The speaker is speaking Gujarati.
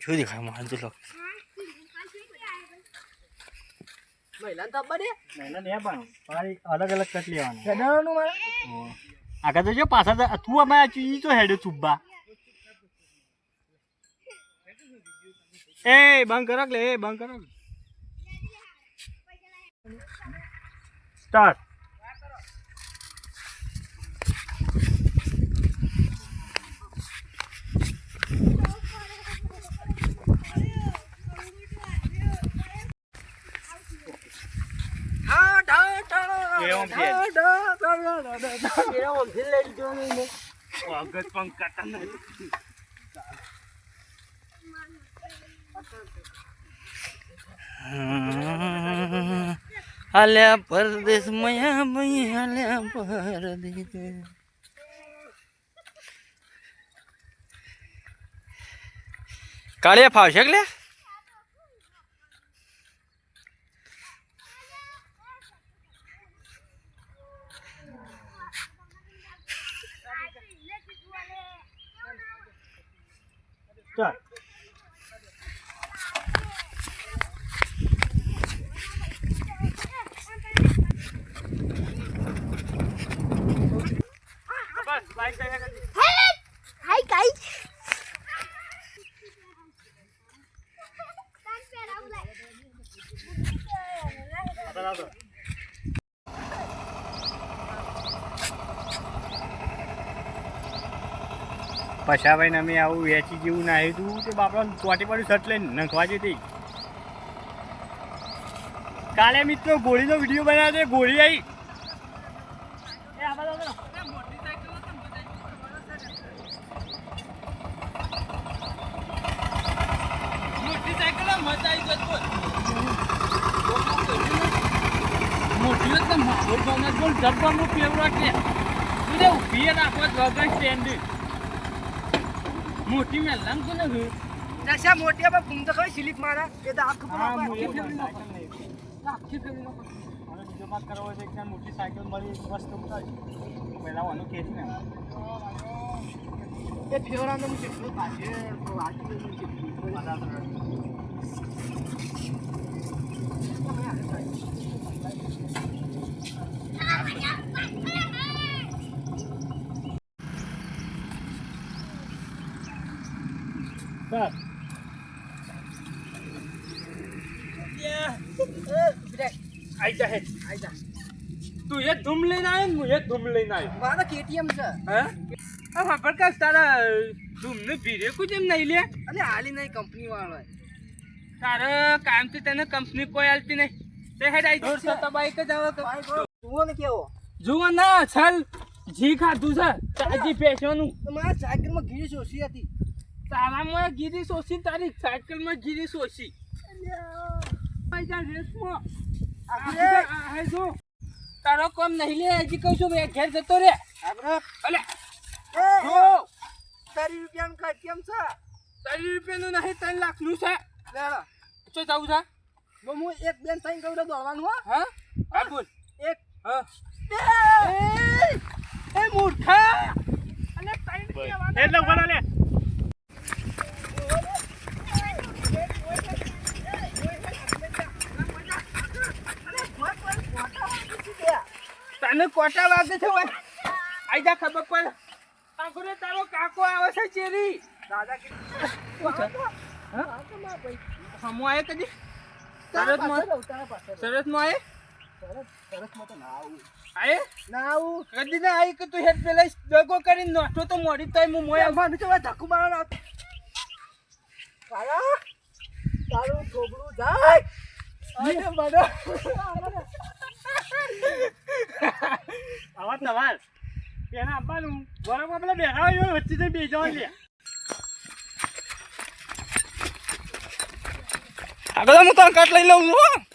શું દેખાય મારે તો લો મહિલાને તો આપવા દે. મહિલા ને પણ મારી અલગ અલગ કટ લેવાની. જણાવવાનું મારે? આગળ તો જો પાછા તો- અમે આ તો હેડે ચુબ્બા એ બંધ કરો લે એ બંધ કરો સ્ટાર્ટ હા ઢા ઢા એ ઓમ છે. ઢા, ઢા, ઢા, ઢા, ઢા, ઢા. એ ઓમથી લઈ લીધો ને એને. આગળ પણ કાટા નહીં હાલ્યા પરદેશ મયા ભાઈ હાલ્યા પરદેશ. કાળિયા ફાવશે કે લે સ્ટાર્ટ બસ બાઈક કઈ હાય ગાઈસ ને અમે આવું વેચી જેવું નાહ્યું હતું તો બાપડા ચોટી પડ્યું શર્ટ લઈને નખવા જતી. કાલે મિત્રો ગોળીનો વીડિયો બનાવ્યો છે ગોળી આવી. મોટી સાયકલ મજા આવી જતો મોટી એટલે મારો ગમે બોલ ડબ્બામાં ફેવરેટ છે. તું જે ઊભી રાખો વગર સ્ટેન્ડ મોટી મેં લંગ હું નશા મોટી આપણે ઘૂમ તો ખરી સ્લીપ મારા. એ તો આખું પણ આખી ફેરવી સાયકલ નાખો. આખી ફેરવી નાખો. અને બીજો વાત કરવો છે કે મોટી સાયકલ મળી વસ્તુ ઉતારી. પહેલા વાનું ખેંચી ને એ ફેવરાનો હું જેટલું પાછળ ચાલ આઈ જા હેડ આઈ જા. તું એ ધૂમ લઈને આવ્યો ને હું એ ધૂમ લઈને આવ્યો મારા KTM છે. હે? હા પ્રકાશ તારા ધૂમને ભીરે કું જેમ નહીં લે. અલે હાલી નહીં કંપની વાળો તારે કામથી તને કંપની કોઈ આલતી નહીં. તે હેડ આઈ દોર સતા બાઈક જ આવે જુઓ ને કેવો. જુઓ ના છલ. જી ખાધું છે. તાજી મારા ગીરી ઓછી હતી. તારામાં ગીરી સોસી તારી સાયકલમાં ગીરી સોસી. તારો કોમ નહીં લે હજી કહું છું ઘેર જતો રે. આપણે અલે. એ, જો. તારી રૂપિયાનું KTM છે? તારી રૂપિયાનું નહીં ત્રણ લાખનું છે. શું જવું છે? હું એક બેન થઈને કહું તો દોડવાનું હો. હા? હા બોલ. એક. હા. એ મૂર્ખા. અને ત્રણ એટલે બોલા રહો લે તને કોટા વાગે છે આઈ જા ખબર પડે. આખરે તારો કાકો આવે છે ચેરી. હમો આયે કદી સરસમાં સરસમાં આયે? આયે? ના આવું. કદી ના આય કે તું હેડ પેલા દગો કરીને નોઠો તો મોડી તોય હું મોય મને છે ધક્કુ મારવાનો. કાળા, તારું છોકરું જાય. મને આવા તમાર પેલા આપવાનું બરોબર પેલા બેઠા હોય વચ્ચે બે જવાનું લે આગળ હું તો કાટ લઈ લઉં છું